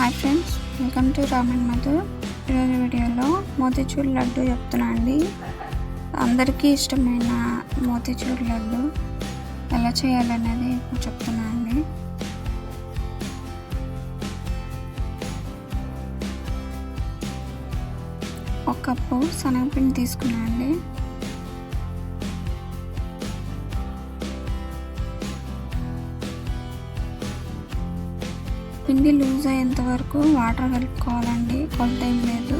Hi friends welcome to Raman Madhu ఈరోజు వీడియోలో మోతీచూర్ లడ్డు చెప్తున్నా అండి. అందరికీ ఇష్టమైన మోతిచూర్ లడ్డు ఎలా చేయాలనేది ఇప్పుడు చెప్తున్నా అండి. ఒక కప్పు శనగపిండి తీసుకున్నా అండి. పిండి లూజ్ అయ్యేంత వరకు వాటర్ కలుపుకోవాలండి. కొలత ఏం లేదు.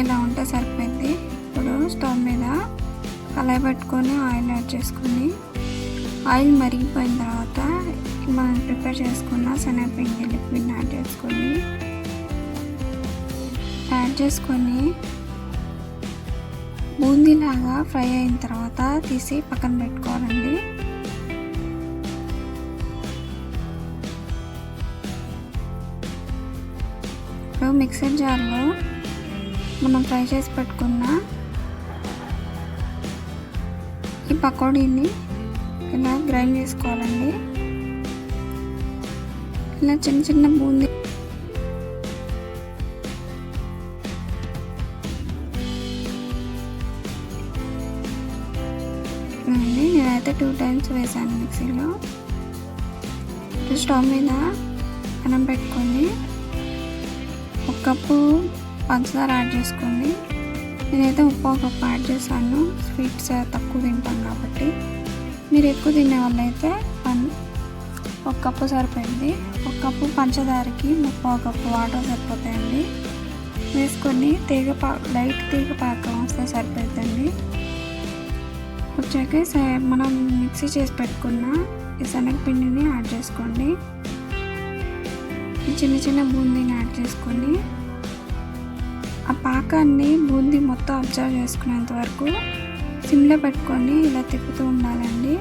ఇలా ఉంటే సరిపోయింది. ఇప్పుడు స్టవ్ మీద కళాయి పెట్టుకొని ఆయిల్ యాడ్ చేసుకొని ఆయిల్ మరిగిపోయిన తర్వాత మనం ప్రిపేర్ చేసుకున్న శనగపిండి లిక్విడ్ యాడ్ చేసుకొని యాడ్ చేసుకొని బూందీలాగా ఫ్రై అయిన తర్వాత తీసి పక్కన పెట్టుకోవాలండి. ఇప్పుడు మిక్సర్ జార్లో మనం ఫ్రై చేసి పెట్టుకున్న ఈ పకోడీని ఇలా గ్రైండ్ చేసుకోవాలండి. ఇలా చిన్న చిన్న బూందీ నేనైతే టూ టైమ్స్ వేసాను మిక్సీలో. స్టవ్ మీద అన్నం పెట్టుకొని ఒక కప్పు పంచదార యాడ్ చేసుకోండి నేనైతే ఉప్పు ఒక కప్పు యాడ్ చేశాను. స్వీట్స్ తక్కువ తింటాం కాబట్టి. మీరు ఎక్కువ తినే వాళ్ళైతే ఒక కప్పు సరిపోయింది. ఒక కప్పు పంచదారకి ముప్పై కప్పు వాటర్ సరిపోతాయండి. వేసుకొని తీగ పా లైట్ తీగ పాకం వస్తే సరిపోతుందండి వచ్చాక మనం మిక్సీ చేసి పెట్టుకున్న ఈ శనగపిండిని యాడ్ చేసుకోండి. చిన్న చిన్న బూందీని యాడ్ చేసుకొని ఆ పాకాన్ని బూందీ మొత్తం అబ్జర్వ్ చేసుకునేంత వరకు సిమ్లో పెట్టుకొని ఇలా తిప్పుతూ ఉండాలండి.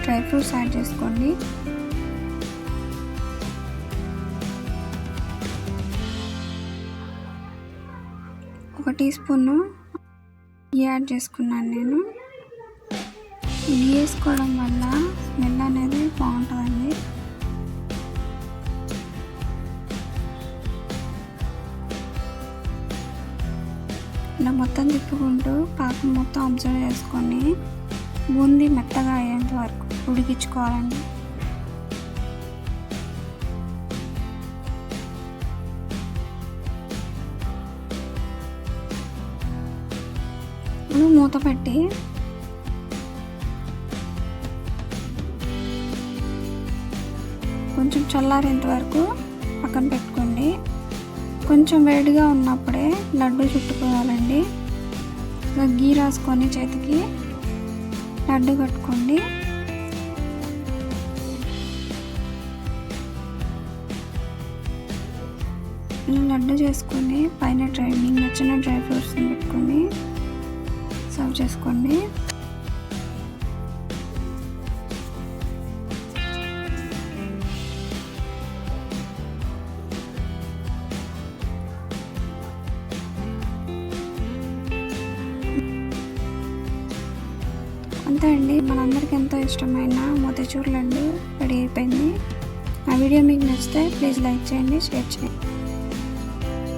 డ్రై ఫ్రూట్స్ యాడ్ చేసుకోండి. ఒక టీ స్పూన్ యాడ్ చేసుకున్నాను నేను. వేసుకోవడం వల్ల బాగుంటుందండి. ఇలా మొత్తం తిప్పుకుంటూ పాకం మొత్తం అబ్జర్వ్ చేసుకొని బూంది మెత్తగా అయ్యేంత వరకు ఉడికించుకోవాలండి. మూత పెట్టి కొంచెం చల్లారేంత వరకు పక్కన పెట్టుకోండి. కొంచెం వేడిగా ఉన్నప్పుడే లడ్డు చుట్టుకోవాలండి. గీ రాసుకొని చేతికి లడ్డు కట్టుకోండి. లడ్డు చేసుకొని పైన డ్రై మీకు నచ్చిన డ్రై ఫ్రూట్స్ని పెట్టుకొని సర్వ్ చేసుకోండి. అంతే అండి. మనందరికీ ఎంతో ఇష్టమైన మోతీచూర్ లడ్డు రెడీ అయిపోయింది. ఆ వీడియో మీకు నచ్చితే ప్లీజ్ లైక్ చేయండి షేర్ చేయండి.